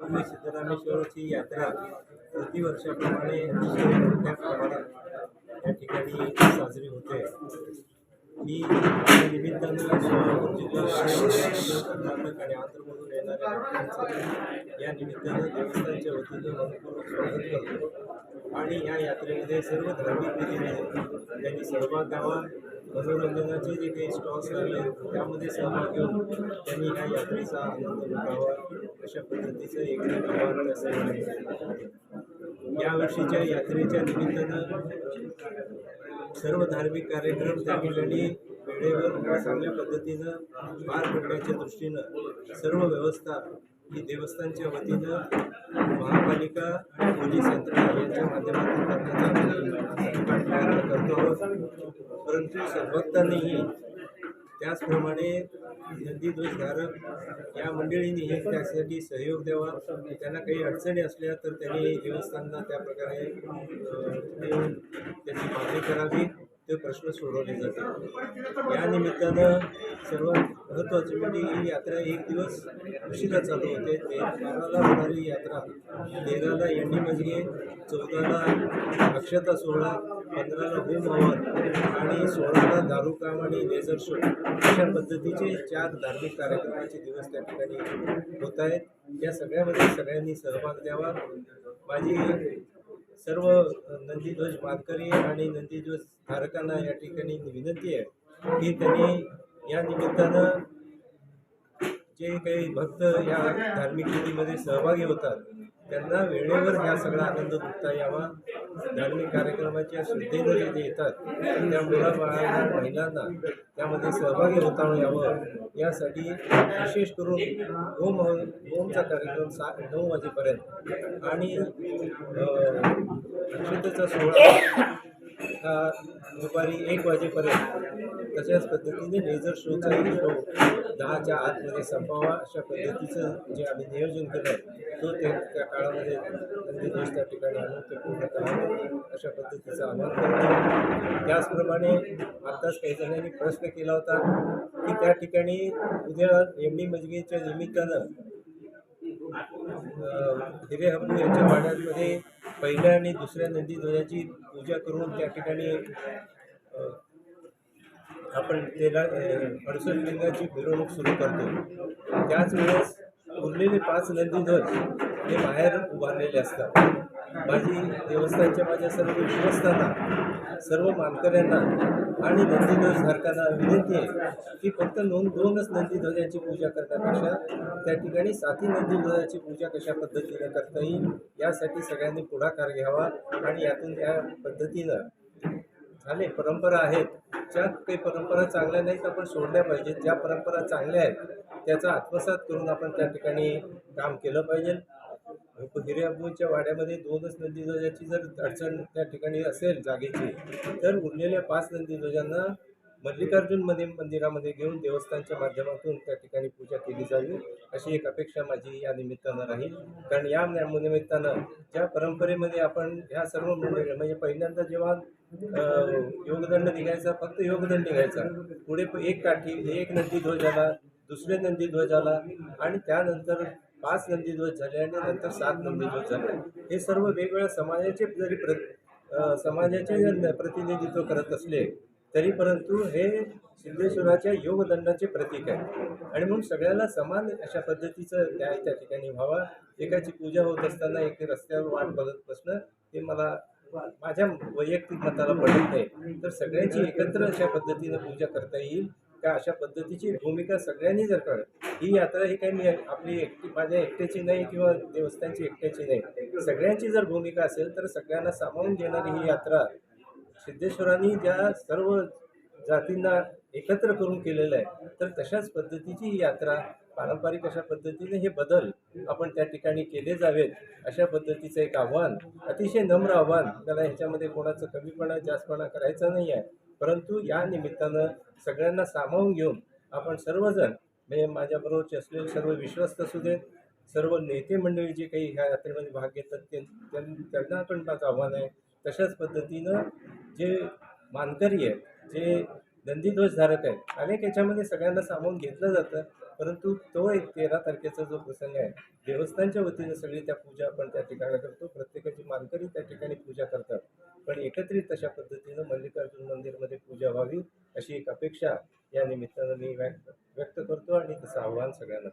पूर्वी सिद्धरामेश्वराची यात्रा प्रतिवर्षाप्रमाणे अतिशय मोठ्या प्रमाणात या ठिकाणी साजरी होते? मी निमित्तानं सोलापूर जिल्हा आणि कर्नाटक आणि आंध्रमधून येणाऱ्या या निमित्तानं देवस्थानच्या वतीनं मनपूर्वक स्वागत करतो. आणि या यात्रेमध्ये सर्व धार्मिक विधीमध्ये त्यांनी सहभाग घ्यावा. मनोरंजनाचे जे काही स्टॉल्स लागले त्यामध्ये सहभाग घेऊन त्यांनी या यात्रेचा आनंद लुटावा. अशा पद्धतीचं एक आव्हान त्या यावर्षीच्या यात्रेच्या निमित्तानं सर्व धार्मिक कार्यक्रम त्या ठिकाणी वेळेवर चांगल्या पद्धतीनं पार पडण्याच्या दृष्टीनं सर्व व्यवस्था ही देवस्थानच्या वतीनं महापालिका आणि पोलीस यंत्रणा यांच्या माध्यमातून करण्याचा प्रयत्न करतो आहोत. परंतु सर्वक्तांनीही त्याचप्रमाणे नंदीध्वजधारक या मंडळींनीही त्यासाठी सहयोग द्यावा. त्यांना काही अडचणी असल्या तर त्यांनी देवस्थानला त्या प्रकारे त्याची मागणी करावी. ते प्रश्न सोडवले जातात. या निमित्तानं सर्वात महत्त्वाची म्हणजे ही यात्रा एक दिवस उशिरा चालू होते. ते बाराला होणारी यात्रा तेराला यांनी म्हणजे चौदाला अक्षता सोहळा पंधराला होम हवन आणि सोळाला दारुकाम आणि लेझर शो अशा पद्धतीचे चार धार्मिक कार्यक्रमाचे दिवस त्या ठिकाणी होत आहेत. या सगळ्यामध्ये सगळ्यांनी सहभाग द्यावा. माझी सर्व नंदीध्वज मानकरी आणि नंदीध्वज धारकांना या ठिकाणी विनंती आहे की त्यांनी या निमित्तानं जे काही भक्त या धार्मिक विधीमध्ये सहभागी होतात त्यांना वेळेवर हा सगळा आनंद लुटता यावा. धार्मिक कार्यक्रमाच्या श्रद्धेनं जे ते येतात त्या मुलाबाळांना महिलांना त्यामध्ये सहभागी होता यावं यासाठी विशेष करून होम होमचा कार्यक्रम सा नऊ वाजेपर्यंत. आणि अक्षतेचा सोहळा हा दुपारी एक वाजेपर्यंत तशाच पद्धतीने लेझर शोचाही शो दहाच्या आतमध्ये संपावा अशा पद्धतीचं जे आम्ही नियोजन केलं आहे तो ते त्या काळामध्ये नंदीध्वज त्या ठिकाणी आणून ते पूर्ण करावं अशा पद्धतीचं आवाहन करतो त्याचप्रमाणे आत्ताच काही जणांनी प्रश्न केला होता की त्या ठिकाणी उद्या एम डी मजगीच्या निमित्तानं हिरे हब्बू यांच्या वाड्यांमध्ये पहिल्या आणि दुसऱ्या नंदीध्वजाची पूजा करून त्या ठिकाणी आपण त्याला अडसष्ट लिंगाची मिरवणूक सुरू करतो. त्याच वेळेस उरलेले पाच नंदीध्वज हे बाहेर उभारलेले असतात. माझी देवस्थानच्या माझ्या सर्व विश्वस्तांना सर्व मानकऱ्यांना आणि नंदीध्वजधारकांना विनंती आहे की फक्त नोंद दोनच नंदीध्वजाची पूजा करण्यापेक्षा त्या ठिकाणी साथी नंदीध्वजाची पूजा कशा पद्धतीनं करता येईल यासाठी सगळ्यांनी पुढाकार घ्यावा आणि यातून या पद्धतीनं झाले परंपरा आहेत ज्या काही परंपरा चांगल्या नाहीत आपण सोडल्या पाहिजेत. ज्या परंपरा चांगल्या आहेत त्याचा आत्मसात करून आपण त्या ठिकाणी काम केलं पाहिजे. हिरे वाड्यामध्ये दोनच नंदीध्वजाची जर अडचण त्या ठिकाणी असेल जागेची तर उरलेल्या पाच नंदीध्वजांना मल्लिकार्जुनमध्ये मंदिरामध्ये घेऊन देवस्थानच्या माध्यमातून त्या ठिकाणी पूजा केली जावी अशी एक अपेक्षा माझी या निमित्तानं राहील. कारण या निमित्तानं ज्या परंपरेमध्ये आपण ह्या सर्व मंडळी म्हणजे पहिल्यांदा जेव्हा योगदंड निघायचा फक्त योगदंड निघायचा पुढे एक काठी एक नंदीध्वजाला दुसरे नंदीध्वज आणि त्यानंतर पाच नंदीध्वज झाले आणि नंतर सात नंदीध्वज झाले. हे सर्व वेगवेगळ्या समाजाचे जरी प्र समाजाचे प्रतिनिधित्व करत असले तरी परंतु हे सिद्धेश्वराच्या योगदंडाचे प्रतीक आहे. आणि म्हणून सगळ्याला समान अशा पद्धतीचं त्या त्या ठिकाणी व्हावा. एकाची पूजा होत असताना एक रस्त्यावर वाट बघत बसणं हे मला माझ्या वैयक्तिक मताला पडत नाही. तर सगळ्यांची एकत्र अशा पद्धतीनं पूजा करता येईल. का अशा पद्धतीची भूमिका सगळ्यांनी जर कळ ही यात्रा ही काही मी आपली एकटी माझ्या एकट्याची नाही किंवा देवस्थानची एकट्याची नाही. सगळ्यांची जर भूमिका असेल तर सगळ्यांना सामावून घेणारी ही यात्रा सिद्धेश्वरांनी ज्या सर्व जातींना एकत्र करून केलेलं आहे तर तशाच पद्धतीची ही यात्रा पारंपरिक अशा पद्धतीने हे बदल आपण त्या ठिकाणी केले जावेत अशा पद्धतीचं एक आव्हान अतिशय नम्र आव्हान त्याला ह्याच्यामध्ये कोणाचं कमीपणा जास्तपणा करायचा नाही आहे. परंतु या निमित्तानं सगळ्यांना सामावून घेऊन आपण सर्वजण म्हणजे माझ्याबरोबरचे असलेले सर्व विश्वस्त असू देत सर्व नेते मंडळी जे काही ह्या यात्रेमध्ये भाग घेतात ते त्यां- त्यांना पण माझं आव्हान आहे. तशाच पद्धतीनं जे मानकरी आहेत जे नंदीध्वजधारक आहेत अनेक याच्यामध्ये सगळ्यांना सामावून घेतलं जातं परंतु तो एक तेरा तारखेचा जो प्रसंग आहे देवस्थानच्या वतीनं सगळी त्या पूजा आपण त्या ठिकाणी करतो. प्रत्येकाची मानकरी त्या ठिकाणी पूजा करतात. एकत्रित तशा पद्धतीनं मल्लिकार्जुन मंदिरमध्ये पूजा व्हावी अशी एक अपेक्षा या निमित्तानं मी व्यक्त व्यक्त करतो आणि तसं आव्हान सगळ्यांना